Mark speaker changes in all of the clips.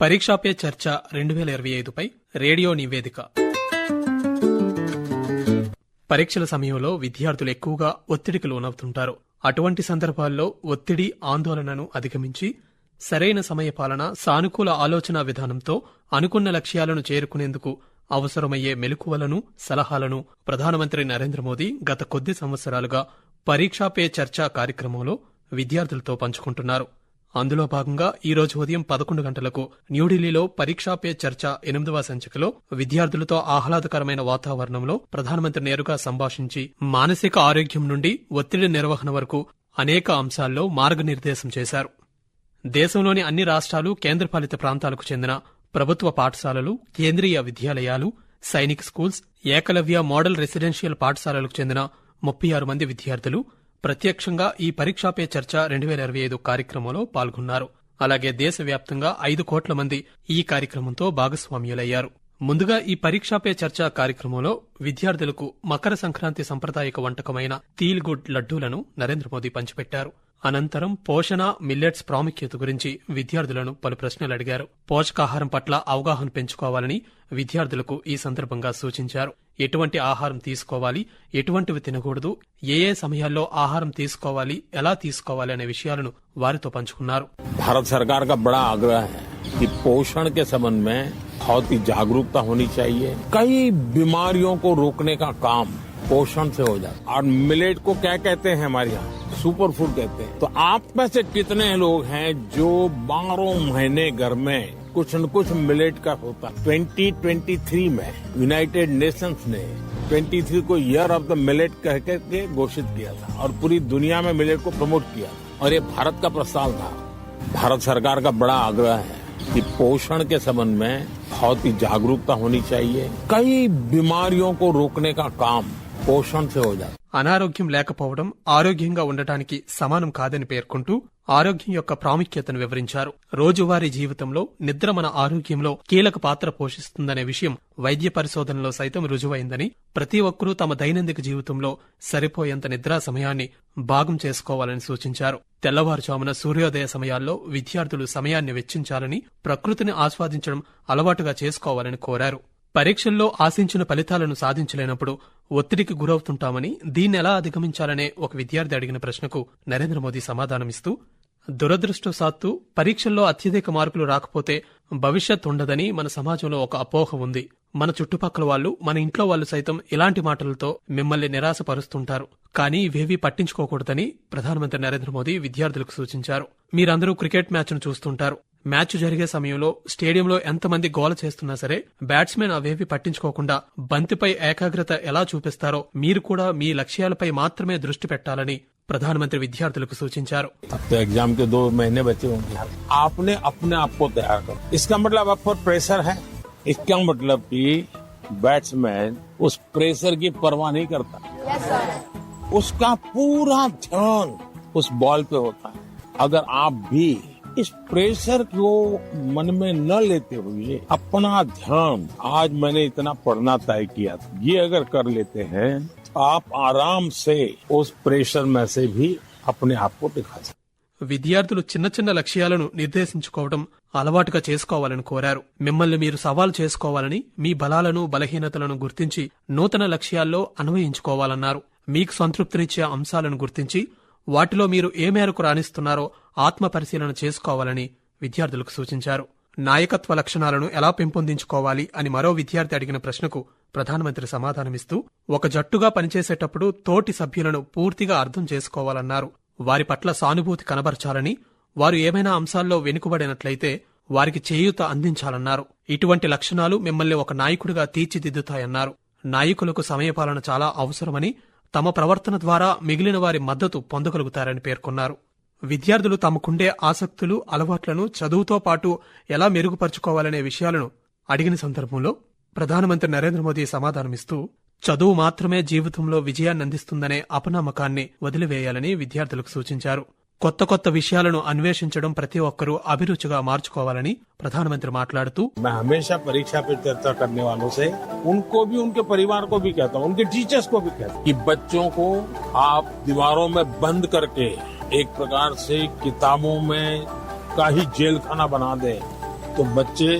Speaker 1: పరీక్షా పే చర్చ రెండు వేల ఇరవై ఐదుపై రేడియో నివేదిక. పరీక్షల సమయంలో విద్యార్థులు ఎక్కువగా ఒత్తిడికి లోనవుతుంటారు. అటువంటి సందర్భాల్లో ఒత్తిడి ఆందోళనను అధిగమించి సరైన సమయపాలన సానుకూల ఆలోచన విధానంతో అనుకున్న లక్ష్యాలను చేరుకునేందుకు అవసరమయ్యే మెలకువలను సలహాలను ప్రధానమంత్రి నరేంద్ర మోదీ గత కొద్ది సంవత్సరాలుగా పరీక్షా పే చర్చ కార్యక్రమంలో విద్యార్థులతో పంచుకుంటున్నారు. అందులో భాగంగా ఈ రోజు ఉదయం పదకొండు గంటలకు న్యూఢిల్లీలో పరీక్షా పే చర్చ ఎనిమిదవ సంచికలో విద్యార్థులతో ఆహ్లాదకరమైన వాతావరణంలో ప్రధానమంత్రి నేరుగా సంభాషించి మానసిక ఆరోగ్యం నుండి ఒత్తిడి నిర్వహణ వరకు అనేక అంశాల్లో మార్గనిర్దేశం చేశారు. దేశంలోని అన్ని రాష్ట్రాలు కేంద్రపాలిత ప్రాంతాలకు చెందిన ప్రభుత్వ పాఠశాలలు కేంద్రీయ విద్యాలయాలు Sainik schools Eklavya model residential పాఠశాలలకు చెందిన ముప్పై ఆరు మంది విద్యార్థులు ప్రత్యక్షంగా ఈ పరీక్షా పే చర్చ రెండు వేల ఇరవై ఐదు కార్యక్రమంలో పాల్గొన్నారు. అలాగే దేశవ్యాప్తంగా ఐదు కోట్ల మంది ఈ కార్యక్రమంతో భాగస్వామ్యులయ్యారు. ముందుగా ఈ పరీక్షా పే చర్చ కార్యక్రమంలో విద్యార్థులకు మకర సంక్రాంతి సంప్రదాయక వంటకమైన తీల్ గుడ్ లడ్డూలను నరేంద్ర మోదీ పంచిపెట్టారు. అనంతరం పోషణ మిల్లెట్స్ ప్రాముఖ్యత గురించి విద్యార్థులను పలు ప్రశ్నలు అడిగారు పోషకాహారం పట్ల అవగాహన పెంచుకోవాలని విద్యార్థులకు ఈ సందర్భంగా సూచించారు ఎటువంటి ఆహారం తీసుకోవాలి ఎటువంటివి తినకూడదు ఏ ఏ సమయాల్లో ఆహారం తీసుకోవాలి ఎలా తీసుకోవాలి అనే విషయాలను వారితో పంచుకున్నారు
Speaker 2: भारत सरकार का बड़ा आग्रह है कि पोषण के संबंध में बहुत ही जागरूकता होनी चाहिए कई बीमारियों को रोकने का काम पोषण से हो जाता है। और मिलेट को क्या कहते हैं हमारे यहाँ? सुपर फ़ूड कहते हैं। तो आप में से कितने लोग हैं जो बारह महीने घर में कुछ न कुछ मिलेट का होता है? 2023 में यूनाइटेड नेशंस ने 23 को ईयर ऑफ़ द मिलेट कह के घोषित किया था और पूरी दुनिया में मिलेट को प्रमोट किया था। और ये भारत का प्रस्ताव था। भारत सरकार का बड़ा आग्रह है कि पोषण के संबंध में बहुत ही जागरूकता होनी चाहिए। कई बीमारियों को रोकने का काम पोषण से हो जाता है
Speaker 1: అనారోగ్యం లేకపోవడం ఆరోగ్యంగా ఉండటానికి సమానం కాదని పేర్కొంటూ ఆరోగ్యం యొక్క ప్రాముఖ్యతను వివరించారు రోజువారీ జీవితంలో నిద్ర మన ఆరోగ్యంలో కీలక పాత్ర పోషిస్తుందనే విషయం వైద్య పరిశోధనలో సైతం రుజువైందని ప్రతి ఒక్కరూ తమ దైనందిక జీవితంలో సరిపోయేంత నిద్రా సమయాన్ని భాగం చేసుకోవాలని సూచించారు తెల్లవారుజామున సూర్యోదయ సమయాల్లో విద్యార్థులు సమయాన్ని వెచ్చించాలని ప్రకృతిని ఆస్వాదించడం అలవాటుగా చేసుకోవాలని కోరారు పరీక్షల్లో ఆశించిన ఫలితాలను సాధించలేనప్పుడు ఒత్తిడికి గురవుతుంటామని దీన్ని ఎలా అధిగమించాలనే ఒక విద్యార్థి అడిగిన ప్రశ్నకు నరేంద్ర మోదీ సమాధానమిస్తూ దురదృష్టవశాత్తు పరీక్షల్లో అత్యధిక మార్కులు రాకపోతే భవిష్యత్ ఉండదని మన సమాజంలో ఒక అపోహ ఉంది. మన చుట్టుపక్కల వాళ్ళు మన ఇంట్లో వాళ్ళు సైతం ఇలాంటి మాటలతో మిమ్మల్ని నిరాశపరుస్తుంటారు. కానీ ఇవేవీ పట్టించుకోకూడదని ప్రధానమంత్రి నరేంద్ర మోదీ విద్యార్థులకు సూచించారు. మీరందరూ క్రికెట్ మ్యాచ్ను చూస్తుంటారు. మ్యాచ్ జరిగే సమయంలో స్టేడియంలో ఎంతమంది గోల చేస్తున్నా సరే బ్యాట్స్మెన్ అవేవి పట్టించుకోకుండా బంతిపై ఏకాగ్రత ఎలా చూపిస్తారో మీరు కూడా మీ లక్ష్యాలపై మాత్రమే దృష్టి పెట్టాలని ప్రధానమంత్రి విద్యార్థులకు సూచించారు
Speaker 2: अब तो एग्जाम के दो महीने बचे होंगे आपने अपने आप को तैयार कर इसका मतलब आप पर प्रेशर है इसका मतलब कि बैट्समैन उस प्रेशर की परवाह नहीं करता उसका पूरा ध्यान उस बॉल पे होता है अगर आप भी इस प्रेशर को मन में न लेते हुए अपना ध्यान आज मैंने इतना पढ़ना तय किया था ये अगर कर लेते हैं तो आप आराम से उस प्रेशर में से भी अपने आप को दिखा सकते
Speaker 1: విద్యార్థులు చిన్న చిన్న లక్ష్యాలను నిర్దేశించుకోవడం అలవాటుగా చేసుకోవాలని కోరారు మిమ్మల్ని మీరు సవాల్ చేసుకోవాలని మీ బలాలను బలహీనతలను గుర్తించి నూతన లక్ష్యాల్లో అన్వయించుకోవాలన్నారు మీకు సంతృప్తినిచ్చే అంశాలను గుర్తించి వాటిలో మీరు ఏ మేరకు రాణిస్తున్నారో ఆత్మ పరిశీలన చేసుకోవాలని విద్యార్థులకు సూచించారు. నాయకత్వ లక్షణాలను ఎలా పెంపొందించుకోవాలి అని మరో విద్యార్థి అడిగిన ప్రశ్నకు ప్రధానమంత్రి సమాధానమిస్తూ ఒక జట్టుగా పనిచేసేటప్పుడు తోటి సభ్యులను పూర్తిగా అర్థం చేసుకోవాలన్నారు. వారి పట్ల సానుభూతి కనబరచాలని వారు ఏమైనా అంశాల్లో వెనుకబడినట్లయితే వారికి చేయూత అందించాలన్నారు. ఇటువంటి లక్షణాలు మిమ్మల్ని ఒక నాయకుడిగా తీర్చిదిద్దుతాయన్నారు. నాయకులకు సమయపాలన చాలా అవసరమని తమ ప్రవర్తన ద్వారా మిగిలిన వారి మద్దతు పొందగలుగుతారని పేర్కొన్నారు. విద్యార్థులు తమకుండే ఆసక్తులు అలవాట్లను చదువుతో పాటు ఎలా మెరుగుపరుచుకోవాలనే విషయాలను అడిగిన సందర్భంలో ప్రధానమంత్రి నరేంద్ర మోదీ సమాధానమిస్తూ చదువు మాత్రమే జీవితంలో విజయాన్ని అందిస్తుందనే అపనమ్మకాన్ని వదిలివేయాలని విద్యార్థులకు సూచించారు. కొత్త కొత్త విషయాలను అన్వేషించడం ప్రతి ఒక్కరూ అభిరుచిగా మార్చుకోవాలని ప్రధానమంత్రి మాట్లాడుతూ
Speaker 2: मैं हमेशा परीक्षा पे चर्चा करने वालों से उनको भी उनके परिवार को भी कहता हूँ उनके टीचर्स को भी कहता हूँ कि बच्चों को आप दीवारों में बंद करके एक प्रकार से किताबों में का ही जेल खाना बना दें तो बच्चे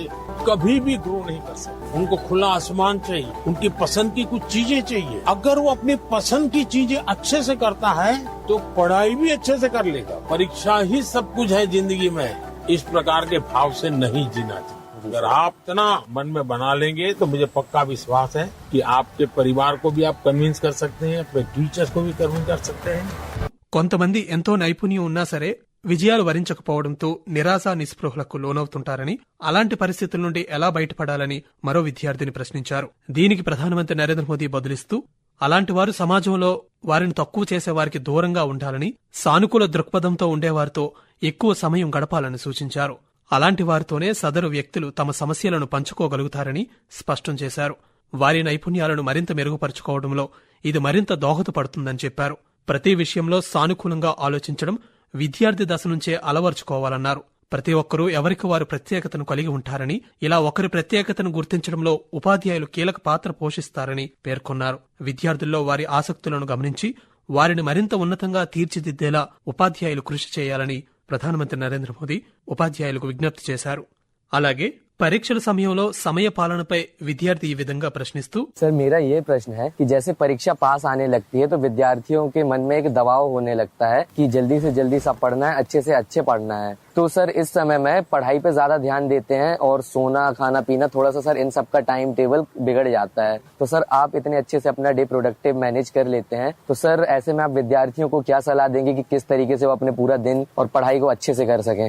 Speaker 2: कभी भी ग्रो नहीं कर सकते उनको खुला आसमान चाहिए उनकी पसंद की कुछ चीजें चाहिए अगर वो अपनी पसंद की चीजें अच्छे से करता है तो पढ़ाई भी अच्छे से कर लेगा परीक्षा ही सब कुछ है जिंदगी में इस प्रकार के भाव से नहीं जीना चाहिए अगर आप इतना मन में बना लेंगे तो मुझे पक्का विश्वास है कि आपके परिवार को भी आप कन्विंस कर सकते हैं अपने टीचर्स को भी कन्विंस कर सकते हैं
Speaker 1: కొంతమంది ఎంతో నైపుణ్యం ఉన్నా సరే విజయాలు వరించకపోవడంతో నిరాశ నిస్పృహలకు లోనవుతుంటారని అలాంటి పరిస్థితుల నుండి ఎలా బయటపడాలని మరో విద్యార్థిని ప్రశ్నించారు. దీనికి ప్రధానమంత్రి నరేంద్ర మోదీ బదులిస్తూ అలాంటి వారు సమాజంలో వారిని తక్కువ చేసే వారికి దూరంగా ఉండాలని సానుకూల దృక్పథంతో ఉండేవారితో ఎక్కువ సమయం గడపాలని సూచించారు. అలాంటి వారితోనే సదరు వ్యక్తులు తమ సమస్యలను పంచుకోగలుగుతారని స్పష్టం చేశారు. వారి నైపుణ్యాలను మరింత మెరుగుపరుచుకోవడంలో ఇది మరింత దోహదపడుతుందని చెప్పారు. ప్రతి విషయంలో సానుకూలంగా ఆలోచించడం విద్యార్థి దశ నుంచే అలవర్చుకోవాలన్నారు. ప్రతి ఒక్కరూ ఎవరికి వారు ప్రత్యేకతను కలిగి ఉంటారని ఇలా ఒకరి ప్రత్యేకతను గుర్తించడంలో ఉపాధ్యాయులు కీలక పాత్ర పోషిస్తారని పేర్కొన్నారు. విద్యార్థుల్లో వారి ఆసక్తులను గమనించి వారిని మరింత ఉన్నతంగా తీర్చిదిద్దేలా ఉపాధ్యాయులు కృషి చేయాలని ప్రధానమంత్రి నరేంద్ర మోదీ ఉపాధ్యాయులకు విజ్ఞప్తి చేశారు. అలాగే పరీక్షల సమయంలో సమయ పాలనపై విద్యార్థి ఈ విధంగా ప్రశ్నిస్తూ
Speaker 3: सर मेरा ये प्रश्न है कि जैसे परीक्षा पास आने लगती है तो विद्यार्थियों के मन में एक दबाव होने लगता है कि जल्दी से जल्दी सब पढ़ना है अच्छे से अच्छे पढ़ना है तो सर इस समय में पढ़ाई पे ज्यादा ध्यान देते हैं और सोना खाना पीना थोड़ा सा सर इन सब का टाइम टेबल बिगड़ जाता है तो सर आप इतने अच्छे से अपना डे प्रोडक्टिव मैनेज कर लेते हैं तो सर ऐसे में आप विद्यार्थियों को क्या सलाह देंगे कि किस तरीके से वो अपने पूरा दिन और पढ़ाई को अच्छे से कर सकें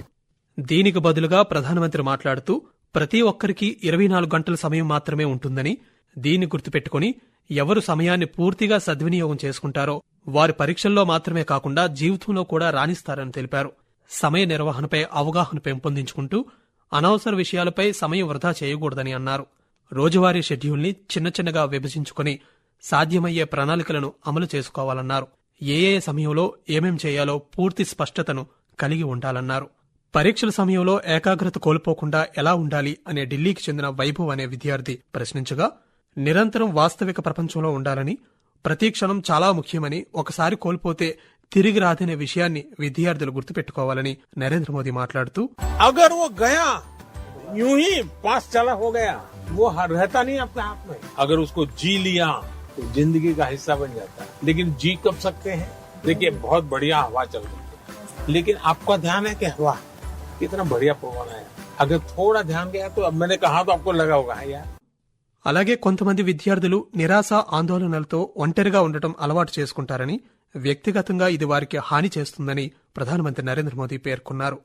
Speaker 1: దీనికి బదులుగా ప్రధానమంత్రి మాట్లాడుతూ ప్రతి ఒక్కరికి ఇరవై నాలుగు గంటల సమయం మాత్రమే ఉంటుందని దీన్ని గుర్తుపెట్టుకుని ఎవరు సమయాన్ని పూర్తిగా సద్వినియోగం చేసుకుంటారో వారి పరీక్షల్లో మాత్రమే కాకుండా జీవితంలో కూడా రాణిస్తారని తెలిపారు. సమయ నిర్వహణపై అవగాహన పెంపొందించుకుంటూ అనవసర విషయాలపై సమయం వృధా చేయకూడదని అన్నారు. రోజువారీ షెడ్యూల్ని చిన్న చిన్నగా విభజించుకుని సాధ్యమయ్యే ప్రణాళికలను అమలు చేసుకోవాలన్నారు. ఏ ఏ సమయంలో ఏమేం చేయాలో పూర్తి స్పష్టతను కలిగి ఉండాలన్నారు. పరీక్షల సమయంలో ఏకాగ్రత కోల్పోకుండా ఎలా ఉండాలి అనే ఢిల్లీకి చెందిన వైభవ్ అనే విద్యార్థి ప్రశ్నించగా నిరంతరం వాస్తవిక ప్రపంచంలో ఉండాలని ప్రతి క్షణం చాలా ముఖ్యమని ఒకసారి కోల్పోతే తిరిగి రాదనే విషయాన్ని విద్యార్థులు గుర్తుపెట్టుకోవాలని నరేంద్ర మోదీ మాట్లాడుతూ
Speaker 2: अगर वो गया यूं ही पास चला हो गया वो हर- रहता नहीं अपने आप में अगर उसको जी लिया तो जिंदगी का हिस्सा बन जाता है लेकिन जी कब सकते हैं देखिए बहुत बढ़िया हवा चल रही है लेकिन आपका ध्यान है कि हवा कितना बढ़िया पवन है अगर थोड़ा ध्यान गया तो अब मैंने कहा तो आपको लगा होगा "हाँ यार
Speaker 1: అలాగే కొంతమంది విద్యార్థులు నిరాశ ఆందోళనలతో ఒంటరిగా ఉండటం అలవాటు చేసుకుంటారని వ్యక్తిగతంగా ఇది వారికి హాని చేస్తుందని ప్రధానమంత్రి నరేంద్ర మోదీ పేర్కొన్నారు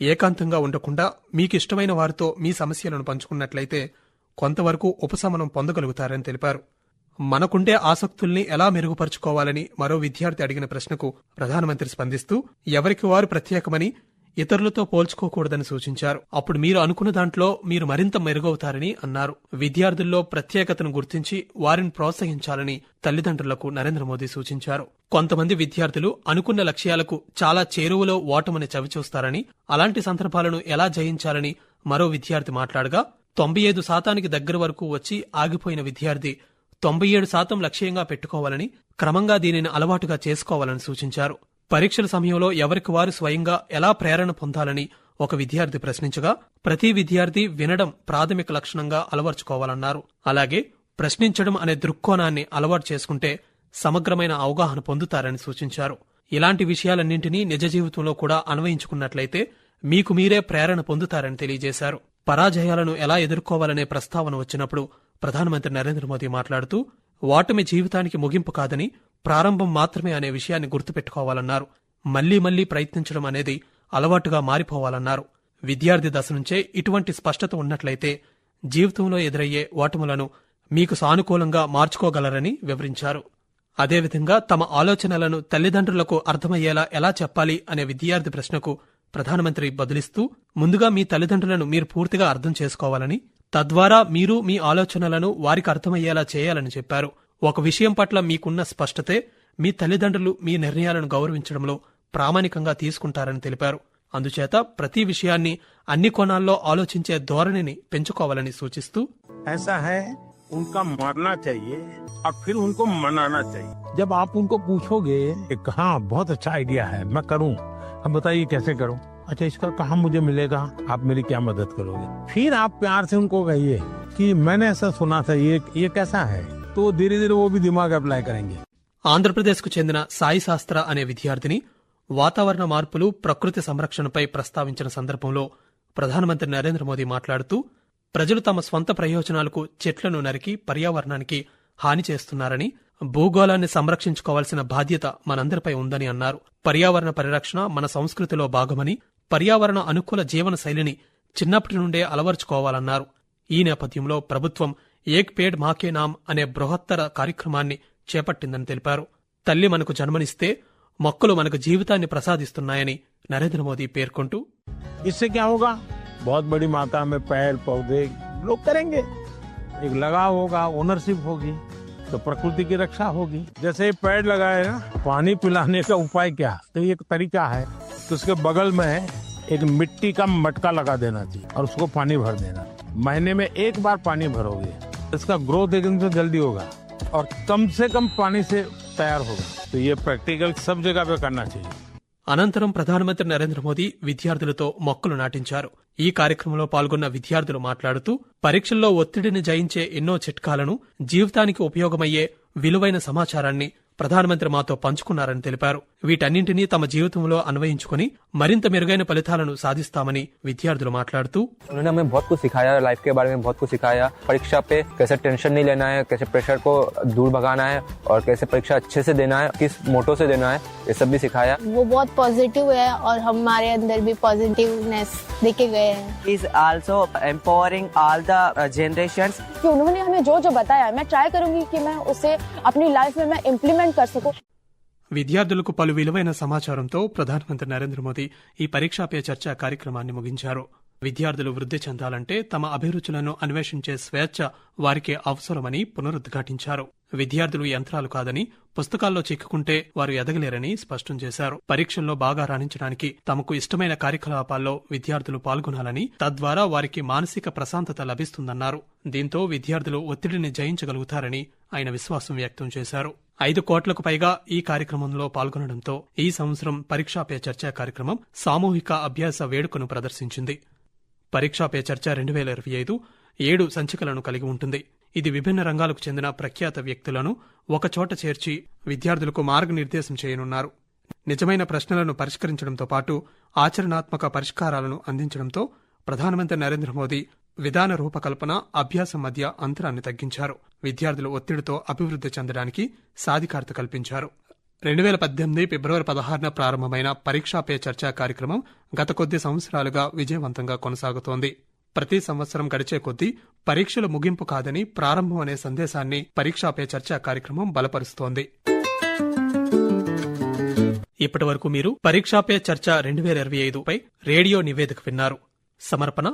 Speaker 1: ఏకాంతంగా ఉండకుండా మీకిష్టమైన వారితో మీ సమస్యలను పంచుకున్నట్లయితే కొంతవరకు ఉపశమనం పొందగలుగుతారని తెలిపారు మనకుండే ఆసక్తుల్ని ఎలా మెరుగుపరుచుకోవాలని మరో విద్యార్థి అడిగిన ప్రశ్నకు ప్రధానమంత్రి స్పందిస్తూ ఎవరికి వారు ప్రత్యేకమని ఇతరులతో పోల్చుకోకూడదని సూచించారు. అప్పుడు మీరు అనుకున్న దాంట్లో మీరు మరింత మెరుగవుతారని అన్నారు. విద్యార్థుల్లో ప్రత్యేకతను గుర్తించి వారిని ప్రోత్సహించాలని తల్లిదండ్రులకు నరేంద్ర మోదీ సూచించారు. కొంతమంది విద్యార్థులు అనుకున్న లక్ష్యాలకు చాలా చేరువలో ఓటమని చవిచూస్తారని అలాంటి సందర్భాలను ఎలా జయించాలని మరో విద్యార్థి మాట్లాడగా తొంభై ఐదు శాతానికి దగ్గర వరకు వచ్చి ఆగిపోయిన విద్యార్థి తొంభై ఏడు శాతం లక్ష్యంగా పెట్టుకోవాలని క్రమంగా దీనిని అలవాటుగా చేసుకోవాలని సూచించారు. పరీక్షల సమయంలో ఎవరికి వారు స్వయంగా ఎలా ప్రేరణ పొందాలని ఒక విద్యార్థి ప్రశ్నించగా ప్రతి విద్యార్థి వినడం ప్రాథమిక లక్షణంగా అలవర్చుకోవాలన్నారు. అలాగే ప్రశ్నించడం అనే దృక్కోణాన్ని అలవాటు చేసుకుంటే సమగ్రమైన అవగాహన పొందుతారని సూచించారు. ఇలాంటి విషయాలన్నింటినీ నిజ జీవితంలో కూడా అన్వయించుకున్నట్లయితే మీకు మీరే ప్రేరణ పొందుతారని తెలియజేశారు. పరాజయాలను ఎలా ఎదుర్కోవాలనే ప్రస్తావన వచ్చినప్పుడు ప్రధానమంత్రి నరేంద్ర మోదీ మాట్లాడుతూ ఓటమి జీవితానికి ముగింపు కాదని ప్రారంభం మాత్రమే అనే విషయాన్ని గుర్తుపెట్టుకోవాలన్నారు. మళ్ళీ మళ్ళీ ప్రయత్నించడం అనేది అలవాటుగా మారిపోవాలన్నారు. విద్యార్థి దశ నుంచే ఇటువంటి స్పష్టత ఉన్నట్లయితే జీవితంలో ఎదురయ్యే ఓటములను మీకు సానుకూలంగా మార్చుకోగలరని వివరించారు. అదేవిధంగా తమ ఆలోచనలను తల్లిదండ్రులకు అర్థమయ్యేలా ఎలా చెప్పాలి అనే విద్యార్థి ప్రశ్నకు ప్రధానమంత్రి బదులిస్తూ ముందుగా మీ తల్లిదండ్రులను మీరు పూర్తిగా అర్థం చేసుకోవాలని తద్వారా మీరు మీ ఆలోచనలను వారికి అర్థమయ్యేలా చేయాలని చెప్పారు. ఒక విషయం పట్ల మీకున్న స్పష్టతే మీ తల్లిదండ్రులు మీ నిర్ణయాలను గౌరవించడంలో ప్రామాణికంగా తీసుకుంటారని తెలిపారు అందుచేత ప్రతి విషయాన్ని అన్ని కోణాల్లో ఆలోచించే ధోరణిని పెంచుకోవాలని సూచిస్తూ
Speaker 2: ऐसा है उनका मानना चाहिए और फिर उनको मनाना चाहिए जब आप उनको पूछोगे कि हाँ बहुत अच्छा आइडिया है मैं करूं हम बताइए कैसे करूं अच्छा इसका कहा मुझे मिलेगा आप मेरी क्या मदद करोगे फिर आप प्यार से उनको कहिए कि मैंने ऐसा सुना था ये ये कैसा है तो धीरे धीरे वो भी दिमाग अप्लाई करेंगे
Speaker 1: ఆంధ్రప్రదేశ్కు చెందిన సాయి శాస్త్ర అనే విద్యార్థిని వాతావరణ మార్పులు ప్రకృతి సంరక్షణపై ప్రస్తావించిన సందర్భంలో ప్రధానమంత్రి నరేంద్ర మోదీ మాట్లాడుతూ ప్రజలు తమ స్వంత ప్రయోజనాలకు చెట్లను నరికి పర్యావరణానికి హాని చేస్తున్నారని భూగోళాన్ని సంరక్షించుకోవాల్సిన బాధ్యత మనందరిపై ఉందని అన్నారు పర్యావరణ పరిరక్షణ మన సంస్కృతిలో భాగమని పర్యావరణ అనుకూల జీవన శైలిని చిన్నప్పటి నుండే అలవర్చుకోవాలన్నారు ఈ నేపథ్యంలో ప్రభుత్వం ఏక్ పేడ్ మాకే నామ్ అనే బృహత్తర కార్యక్రమాన్ని చేపట్టిందని తెలిపారు తల్లి మనకు జన్మనిస్తే మొక్కలు మనకు జీవితాన్ని ప్రసాదిస్తున్నాయని నరేంద్ర మోదీ పేర్కొంటూ
Speaker 2: इससे क्या होगा बहुत बड़ी मात्रा में पेड़ पौधे लोग करेंगे एक लगाव होगा ओनरशिप होगी तो प्रकृति की रक्षा होगी जैसे ये पेड़ लगाए ना पानी पिलाने का उपाय क्या तो ये एक तरीका है तो उसके बगल में एक मिट्टी का मटका लगा देना चाहिए और उसको पानी भर देना महीने में एक बार पानी भरोगे इसका ग्रोथ एकदम से जल्दी होगा और कम से कम पानी से तैयार होगा तो ये प्रैक्टिकल सब जगह पे करना चाहिए
Speaker 1: అనంతరం ప్రధానమంత్రి నరేంద్ర మోదీ విద్యార్థులతో మొక్కలు నాటించారు ఈ కార్యక్రమంలో పాల్గొన్న విద్యార్థులు మాట్లాడుతూ పరీక్షల్లో ఒత్తిడిని జయించే ఎన్నో చిట్కాలను జీవితానికి ఉపయోగమయ్యే విలువైన సమాచారాన్ని ప్రధానమంత్రి మాతో పంచుకున్నారని తెలిపారు వీటన్నింటినీ తమ జీవితంలో అన్వయించుకుని మరింత మెరుగైన ఫలితాలను సాధిస్తామని విద్యార్థులు మాట్లాడుతూ
Speaker 4: उन्होंने हमें बहुत कुछ सिखाया लाइफ के बारे में बहुत कुछ सिखाया परीक्षा पे कैसे टेंशन नहीं लेना है कैसे प्रेशर को दूर भगाना है और कैसे परीक्षा अच्छे से देना है किस मोटो से देना है ये सब भी सिखाया
Speaker 5: वो बहुत पॉजिटिव है और हमारे अंदर भी पॉजिटिवनेस देखे गए हैं
Speaker 6: is also empowering all the uh, generations
Speaker 7: कि उन्होंने हमें जो जो बताया मैं ट्राई करूंगी कि मैं उसे अपनी लाइफ में मैं इम्प्लीमेंट कर सकूं
Speaker 1: విద్యార్థులకు పలు విలువైన సమాచారంతో ప్రధానమంత్రి నరేంద్ర మోదీ ఈ పరీక్షా పే చర్చ కార్యక్రమాన్ని ముగించారు. విద్యార్థులు వృద్ధి చెందాలంటే తమ అభిరుచులను అన్వేషించే స్వేచ్ఛ వారికి అవసరమని పునరుద్ఘాటించారు. విద్యార్థులు యంత్రాలు కాదని పుస్తకాల్లో చిక్కుకుంటే వారు ఎదగలేరని స్పష్టం చేశారు. పరీక్షల్లో బాగా రాణించడానికి తమకు ఇష్టమైన కార్యకలాపాల్లో విద్యార్థులు పాల్గొనాలని తద్వారా వారికి మానసిక ప్రశాంతత లభిస్తుందన్నారు. దీంతో విద్యార్థులు ఒత్తిడిని జయించగలుగుతారని ఆయన విశ్వాసం వ్యక్తం చేశారు. ఐదు కోట్లకు పైగా ఈ కార్యక్రమంలో పాల్గొనడంతో ఈ సంవత్సరం పరీక్షా పే చర్చ కార్యక్రమం సామూహిక అభ్యాస వేడుకను ప్రదర్శించింది. పరీక్షా పే చర్చ రెండు వేల ఇరవై ఐదు ఏడు సంచికలను కలిగి ఉంటుంది. ఇది విభిన్న రంగాలకు చెందిన ప్రఖ్యాత వ్యక్తులను ఒకచోట చేర్చి విద్యార్థులకు మార్గనిర్దేశం చేయనున్నారు. నిజమైన ప్రశ్నలను పరిష్కరించడంతో పాటు ఆచరణాత్మక పరిష్కారాలను అందించడంతో ప్రధానమంత్రి నరేంద్ర మోదీ విధాన రూపకల్పన అభ్యాసం మధ్య అంతరాన్ని తగ్గించారు. విద్యార్థులు ఒత్తిడితో అభివృద్ధి చెందడానికి సాధికారత కల్పించారు. రెండు వేల పద్దెనిమిది ఫిబ్రవరి పదహారున ప్రారంభమైన పరీక్షా పే చర్చా కార్యక్రమం గత కొద్ది సంవత్సరాలుగా విజయవంతంగా కొనసాగుతోంది. ప్రతి సంవత్సరం గడిచే కొద్దీ పరీక్షల ముగింపు కాదని ప్రారంభం అనే సందేశాన్ని పరీక్షా పే చర్చా కార్యక్రమం బలపరుస్తోంది. ఇప్పటి వరకు మీరు పరీక్షా పే చర్చ రెండు వేల ఇరవై ఐదు పై రేడియో నివేదిక విన్నారు. సమర్పణ